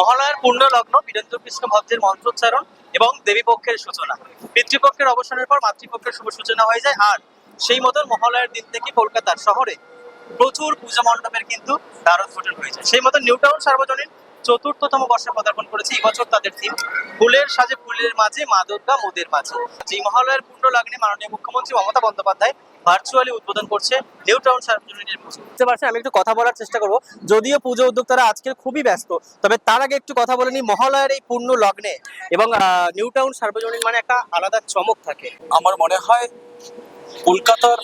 মহালয়ার পূর্ণ লগ্ন বীরেন্দ্র কৃষ্ণ ভক্তের মন্ত্রোচ্চারণ এবং দেবীপক্ষের সূচনা। পিতৃপক্ষের অবসানের পর মাতৃপক্ষের শুভ সূচনা হয়ে যায়। আর সেই মতন মহালয়ার দিন থেকে কলকাতার শহরে প্রচুর পূজা মণ্ডপের কিন্তু দ্বারোদ্ঘাটন হয়েছে সেই মতন নিউ টাউন সার্বজনীন চতুর্থতম বর্ষে পদার্পণ করেছে এই বছর তাদের থিম ফুলের সাজে ফুলের মাঝে মা দুর্গা মোদের মাঝে। এই মহালয়ার পূর্ণ লগ্নে মাননীয় মুখ্যমন্ত্রী মমতা বন্দ্যোপাধ্যায় ভার্চুয়ালি উদ্বোধন করছে নিউ টাউন সার্বজনীনের পুজো বুঝতে পারছেন? আমি একটু কথা বলার চেষ্টা করব। যদিও পুজো উদ্যোক্তারা আজকে খুবই ব্যস্ত তবে তার আগে একটু কথা বলে নিই মহালয়ার এই পূর্ণ লগ্নে এবং আহ, নিউ টাউন সার্বজনীন মানে একটা আলাদা চমক থাকে। আমার মনে হয় কলকাতার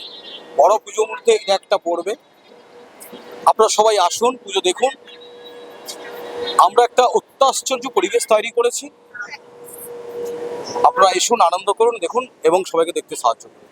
বড় পুজোর মধ্যে এটা একটা পড়বে। আপনারা সবাই আসুন পুজো দেখুন। আমরা একটা অত্যাশ্চর্য পরিবেশ তৈরি করেছি। আপনারা এসুন আনন্দ করুন দেখুন এবং সবাইকে দেখতে সাহায্য করুন।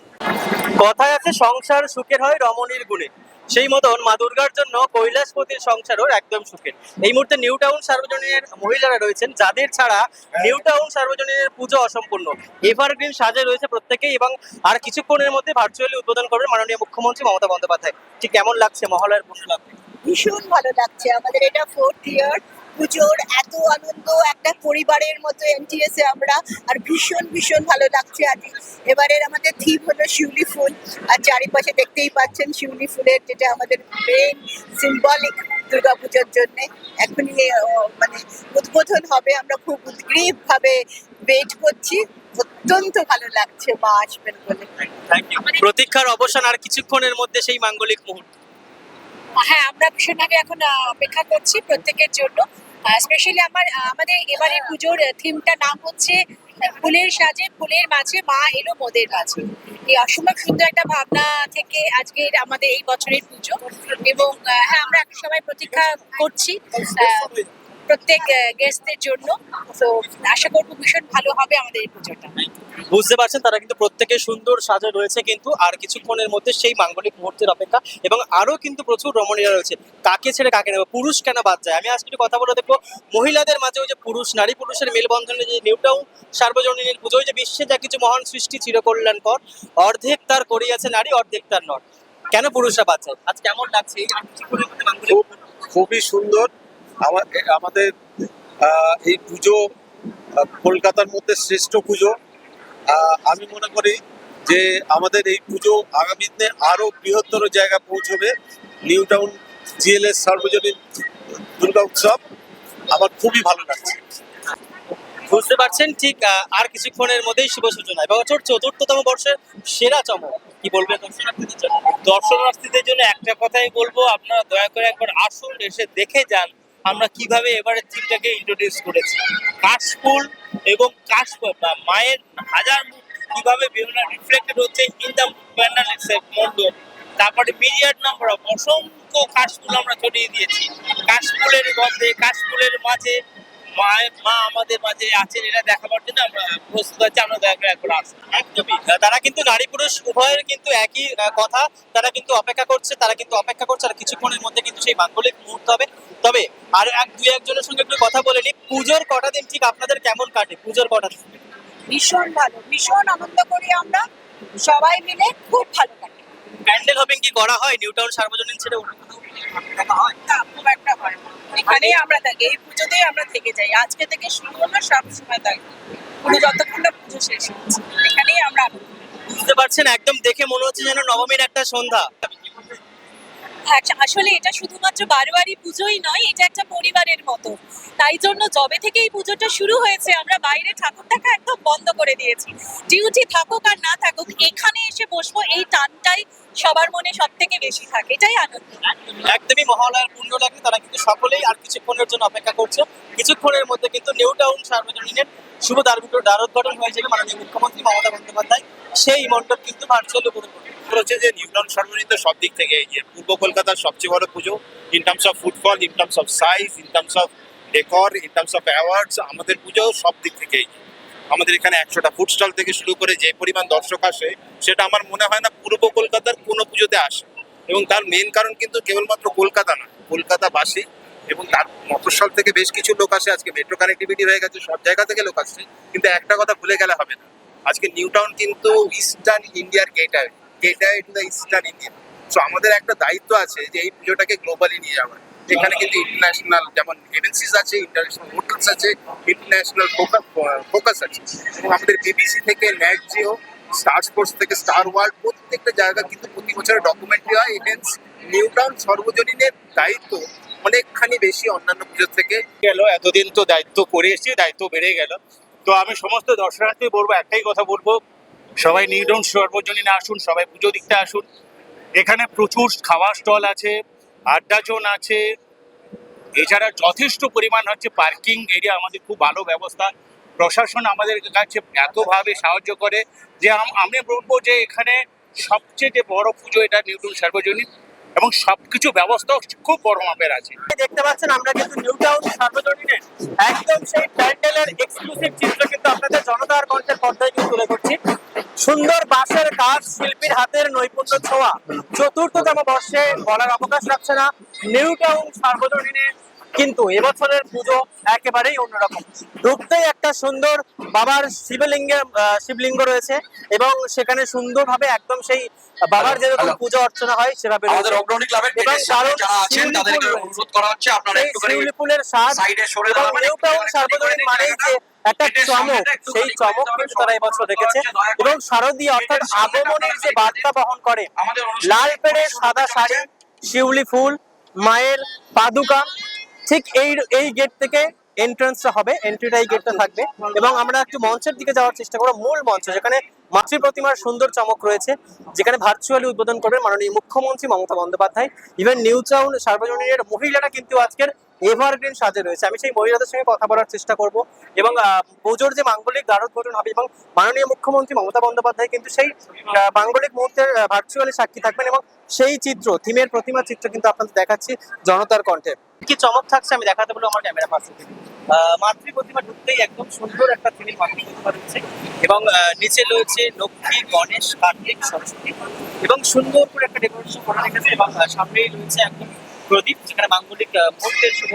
কথায় আছে, সংসার সুখের হয় রমণীর গুণে। সেই মতন মা দুর্গার জন্য কৈলাসপতির সংসারও একদম সুখের। এই মুহূর্তে নিউ টাউন সার্বজনীনের মহিলারা রয়েছেন, যাদের ছাড়া নিউ টাউন সার্বজনীনের পুজো অসম্পূর্ণ। এভারগ্রিন সাজে রয়েছে প্রত্যেকেই এবং আর কিছুক্ষণের মধ্যে ভার্চুয়ালি উদ্বোধন করবেন মাননীয় মুখ্যমন্ত্রী মমতা বন্দ্যোপাধ্যায়। ঠিক কেমন লাগছে মহালয়ার পূর্ণ লাগবে ভীষণ ভালো লাগছে। আমাদের এটা ফোর্থ ইয়ার পুজোর এত আনন্দ একটা পরিবারের মতো এনটিএসে আমরা আর ভীষণ ভীষণ ভালো লাগছে আজ এবারের আমাদের থিম হলো শিউলি ফুল আর চারিপাশে দেখতেই পাচ্ছেন শিউলি ফুলের যেটা আমাদের মেন সিম্বলিক দুর্গাপুজোর জন্য। এখনই মানে উদ্বোধন হবে আমরা খুব উদ্গ্রীব ভাবে ওয়েট করছি। অত্যন্ত ভালো লাগছে মা আসবেন বলে। প্রতীক্ষার অবসান আর কিছুক্ষণের মধ্যে সেই মাঙ্গলিক মুহূর্ত। হ্যাঁ আমরা ভীষণ আগে এখন অপেক্ষা করছি প্রত্যেকের জন্য। স্পেশালি আমার আমাদের এবারে পুজোর থিমটা নাম হচ্ছে ফুলের সাজে ফুলের মাঝে মা এলো মোদের মাঝে এই অসম্ভব সুন্দর একটা ভাবনা থেকে আজকের আমাদের এই বছরের পুজো। এবং হ্যাঁ আমরা সবাই প্রতীক্ষা করছি। প্রত্যেক গেস্টদের জন্য। তো আশা করব ভীষণ ভালো হবে আমাদের এই পুজোটা। বুঝতে পারছেন তারা কিন্তু প্রত্যেকে সুন্দর সাজা রয়েছে কিন্তু আর কিছুক্ষণের মধ্যে সেই মাঙ্গলিক মুহূর্তের অপেক্ষা। এবং আরও কিন্তু প্রচুর রমণীরা রয়েছে। কাকে ছেড়ে কাকে নেবে? পুরুষ কেন বাদ যায়? আমি আজকে কথা বলে দেখব। মহিলাদের মাঝে ওই যে পুরুষ নারী পুরুষের মেলবন্ধনে যে নিউ টাউন সার্বজনীনের পুজো ওই যে বিশ্বে যা কিছু মহান সৃষ্টি চিরকল্যাণ পর অর্ধেক তার করিয়াছে নারী অর্ধেক তার নর। কেন পুরুষরা বাদ যায়? আজ কেমন লাগছে? এই খুবই সুন্দর। আমাদের এই পুজো কলকাতার মধ্যে শ্রেষ্ঠ পুজো। আমি মনে করি যে আমাদের এই পুজো আগামী দিনে আরও বৃহত্তর জায়গা পৌঁছবে। নিউ টাউন জিএলএস সার্বজনীন দুর্গা উৎসব আমার খুবই ভালো লাগছে। বুঝতে পারছেন? ঠিক আর কিছুক্ষণের মধ্যেই শুভ সূচনা। এবং চতুর্থতম বর্ষের সেরা চমক। কি বলবেন? দর্শনার্থীদের জন্য একটা কথাই বলব, আপনারা দয়া করে একবার আসুন, এসে দেখে যান। আমরা কীভাবে এবারে থিমটাকে ইন্ট্রোডিউস করেছি? কাশফুল এবং কাশ মায়ের হাজার কীভাবে বিভিন্ন রিফ্লেক্টেড হচ্ছে ইন দ্য প্যান্ডাল মন্ডল তারপরে মিরিয়াড নাম্বার অসংখ্য কাশফুল আমরা ছড়িয়ে দিয়েছি। কাশফুলের গন্ধে, কাশফুলের মাঝে মা আমাদের মাঝে আছেন এটা দেখাবার জন্য আমরা প্রস্তুত আছি আমরা দয়া করে একবার একদমই। তারা কিন্তু নারী পুরুষ উভয়ের কিন্তু একই কথা। তারা কিন্তু অপেক্ষা করছে তারা কিন্তু অপেক্ষা করছে আর কিছুক্ষণের মধ্যে কিন্তু সেই মাঙ্গলিক মুহূর্ত হবে। তবে আর এক দুই একজনের সঙ্গে একটু কথা বলে নি পুজোর কটা দিন ঠিক আপনাদের কেমন কাটে? পুজোর কটা দিন? ভীষণ ভালো ভীষণ আনন্দ করি আমরা। সবাই মিলে খুব ভালো লাগে প্যান্ডেল হপিং কি করা হয়? নিউ টাউন সার্বজনীন কোথাও দেখা হয়? না, খুব একটা হয় এখানেই আমরা থাকি এই পুজোতেই আমরা থেকে যাই। আজকে থেকে শুরু হলো সব সময় থাকি পুরো যতক্ষণ না পুজো শেষ হচ্ছে এখানেই আমরা বুঝতে পারছেন? একদম দেখে মনে হচ্ছে যেন নবমীর একটা সন্ধ্যা। আচ্ছা, আসলে এটা শুধুমাত্র বারোয়ারি পুজোই নয় এটা একটা পরিবারের মতো। তাই জন্য জবে থেকে এই পুজোটা শুরু হয়েছে আমরা বাইরে ঠাকুর দেখা একদম বন্ধ করে দিয়েছি। ডিউটি থাকুক আর না থাকুক এখানে এসে বসবো এই টানটাই সবার মনে সব থেকে বেশি থাকে এটাই আনন্দ। একদমই মহালয়ার পূর্ণ লাগে তারা কিন্তু সকলেই আর কিছুক্ষণের জন্য অপেক্ষা করছে। কিছুক্ষণের মধ্যে কিন্তু নিউ টাউন সার্বজনীনের শুভ দ্বারোদ্ঘাটন হয়ে যাবে মাননীয় মুখ্যমন্ত্রী মমতা বন্দ্যোপাধ্যায়। সেই মণ্ডপ কিন্তু ভার্চুয়ালি হচ্ছে যে নিউটন সর্বনিত সব দিক থেকে এগিয়ে পূর্ব কলকাতার সবচেয়ে বড় puja in terms of footfall in terms of size in terms of decor in terms of awards আমাদের পুজো সব দিক থেকে এগিয়ে আমাদের এখানে একশোটা ফুড স্টল থেকে শুরু করে যে পরিমাণ দর্শক আসে, সেটা আমার মনে হয় না পূর্ব কলকাতার কোনো পুজোতে আসে। এবং তার মেন কারণ কিন্তু কেবলমাত্র কলকাতা না, কলকাতাবাসী এবং তার মফস্বল থেকে বেশ কিছু লোক আসে। আজকে মেট্রো কানেক্টিভিটি হয়ে গেছে, সব জায়গা থেকে লোক আসছে, কিন্তু একটা কথা ভুলে গেলে হবে না। আজকে নিউ টাউন কিন্তু ইস্টার্ন ইন্ডিয়ার gateway gateway to the eastern India so আমাদের একটা দায়িত্ব আছে যে এই পুজোটাকে গ্লোবালি নিয়ে যাওয়ার। এখানে কিন্তু ইন্টারন্যাশনাল যেমন এজেন্সিস আছে ইন্টারন্যাশনাল হোটেলস আছে ইন্টারন্যাশনাল ফোকাস আছে। এবং আমাদের বিবিসি থেকে ন্যাট জিও স্টার স্পোর্টস থেকে স্টার ওয়ার্ল্ড প্রত্যেকটা জায়গা কিন্তু প্রতি বছর ডকুমেন্টারি হয়। ইভেন্টস নিউ টাউন সর্বজনীনের দায়িত্ব অনেকখানি বেশি অন্যান্য পুজোর থেকে। গেল, এতদিন তো দায়িত্ব করে এসেছি, দায়িত্ব বেড়ে গেল। তো আমি সমস্ত দর্শনার্থী বলব, একটাই কথা বলব, সবাই নিউডাউন সর্বজনীনে আসুন, সবাই পুজো দেখতে আসুন। এখানে প্রচুর খাওয়ার স্টল আছে আড্ডা জোন আছে। এছাড়া যথেষ্ট পরিমাণ হচ্ছে পার্কিং এরিয়া আমাদের খুব ভালো ব্যবস্থা। প্রশাসন আমাদের কাছে এতভাবে সাহায্য করে যে আমি বলব যে এখানে সবচেয়ে যে বড় পুজো এটা নিউটন সার্বজনীন এবং সবকিছু ব্যবস্থাও খুব বড় মাপের আছে। দেখতে পাচ্ছেন, আমরা কিন্তু নিউ টাউন সার্বজনীনের একদম সেই প্যান্ডেলের এক্সক্লুসিভ চিত্র কিন্তু আপনাদের জনতার কণ্ঠের পর্দায় কিন্তু তুলে ধরছি। সুন্দর বাঁশের কাজ শিল্পীর হাতের নৈপুণ্য ছোঁয়া। চতুর্থতম বর্ষে বলার অবকাশ রাখছে না নিউ টাউন সার্বজনীনে। কিন্তু এবছরের পুজো একেবারেই অন্যরকম। ঢুকতেই একটা সুন্দর বাবার শিবলিঙ্গে শিবলিঙ্গ রয়েছে এবং সেখানে সুন্দরভাবে একদম সেই বাবার যেরকম. পূজা অর্চনা হয় সেভাবে আমাদের অগ্রণী ক্লাবের এবং পেজের সামনে দারুণ যারা আছেন তাদেরকে অনুরোধ করা হচ্ছে আপনারা সেই একটুখানি ফুলের স্বাদ সাইডে সরে দাঁড়াবেন নিউ টাউন সার্বজনীন মানেই যে একটা চমক সেই চমক কিন্তু তারা এবছর দেখেছে। রেখেছে এবং শারদীয় অর্থাৎ আগমনের যে বার্তা বহন করে লাল পেড়ে সাদা শাড়ি শিউলি ফুল মায়ের পাদুকা ঠিক এই এই গেট থেকে এন্ট্রান্সটা হবে এন্ট্রিটা গেটটা থাকবে। এবং আমরা একটু মঞ্চের দিকে যাওয়ার চেষ্টা করব, মূল মঞ্চ, যেখানে মাতৃ প্রতিমার সুন্দর চমক রয়েছে, যেখানে ভার্চুয়ালি উদ্বোধন করবেন মাননীয় মুখ্যমন্ত্রী Mamata Bandyopadhyay. Even New Town সার্বজনীনের মহিলারা কিন্তু আজকের এভারগ্রিন সাজে রয়েছে। আমি সেই মহিলাদের সঙ্গে কথা বলার চেষ্টা করব। এবং পুজোর যে মাঙ্গলিক দ্বারোদ্ঘাটন হবে, এবং মাননীয় মুখ্যমন্ত্রী মমতা বন্দ্যোপাধ্যায় কিন্তু সেই মাঙ্গলিক মুহূর্তের ভার্চুয়ালি সাক্ষী থাকবেন। এবং সেই চিত্র, থিমের প্রতিমা চিত্র কিন্তু আপনাদের দেখাচ্ছি জনতার কণ্ঠে। কি চমক থাকছে আমি দেখাতে বলব, আমার ক্যামেরা পাশে মাতৃ প্রতিমা ঢুকতেই একদম সুন্দর একটা থিমের মাতৃ প্রতিমা রয়েছে এবং নিচে রয়েছে লক্ষ্মী, গণেশ, কার্তিক, সরস্বতী। এবং সুন্দর করে একটা ডেকোরেশন করা রেখেছে এবং সামনেই রয়েছে একদম প্রদীপ, যেখানে মাঙ্গলিক মুহূর্তের শুভ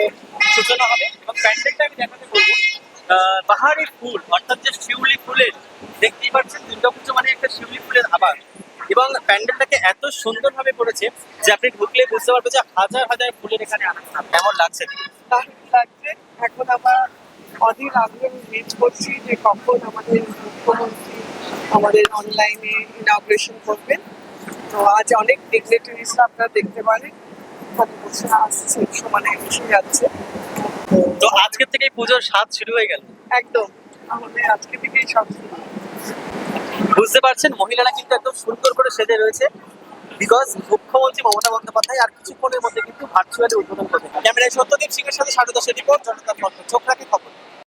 সূচনা হবে। এবং প্যান্ডেলটা আমি দেখাতে বলব বাহারি ফুল, অর্থাৎ যে শিউলি ফুলের, দেখতেই পাচ্ছেন দুর্গাপুজো মানে একটা শিউলি ফুলের আবার এবং প্যান্ডেলটাকে এত সুন্দরভাবে করেছে যে আপনি ঢুকলে বুঝতে পারবেন যে হাজার হাজার ফুলের এখানে আনন্দ কেমন লাগছে? লাগছে। এখন আমার অধীর আগ্রহ ওয়েট করছি যে কখন আমাদের মুখ্যমন্ত্রী আমাদের অনলাইনে ইনাগ্রেশন করবেন। তো আজ অনেক ডিগনেটারিজরা আপনারা দেখতে পারেন। আসছে সমানে এসে যাচ্ছে। তো আজকে থেকে পুজোর স্বাদ শুরু হয়ে গেল। একদম। আমাদের আজকে থেকেই সব শুরু। বুঝতে পারছেন, মহিলারা কিন্তু একদম সুন্দর করে সেজে রয়েছে। বিকজ মুখ্যমন্ত্রী মমতা বন্দ্যোপাধ্যায় আর কিছুক্ষণের মধ্যে কিন্তু ভার্চুয়ালি উদ্বোধন করবে ক্যামেরায় সত্যদীপ সিং এর সাথে সাড়ে দশ রিপোর্ট জনতা চোখ চোখ রাখুন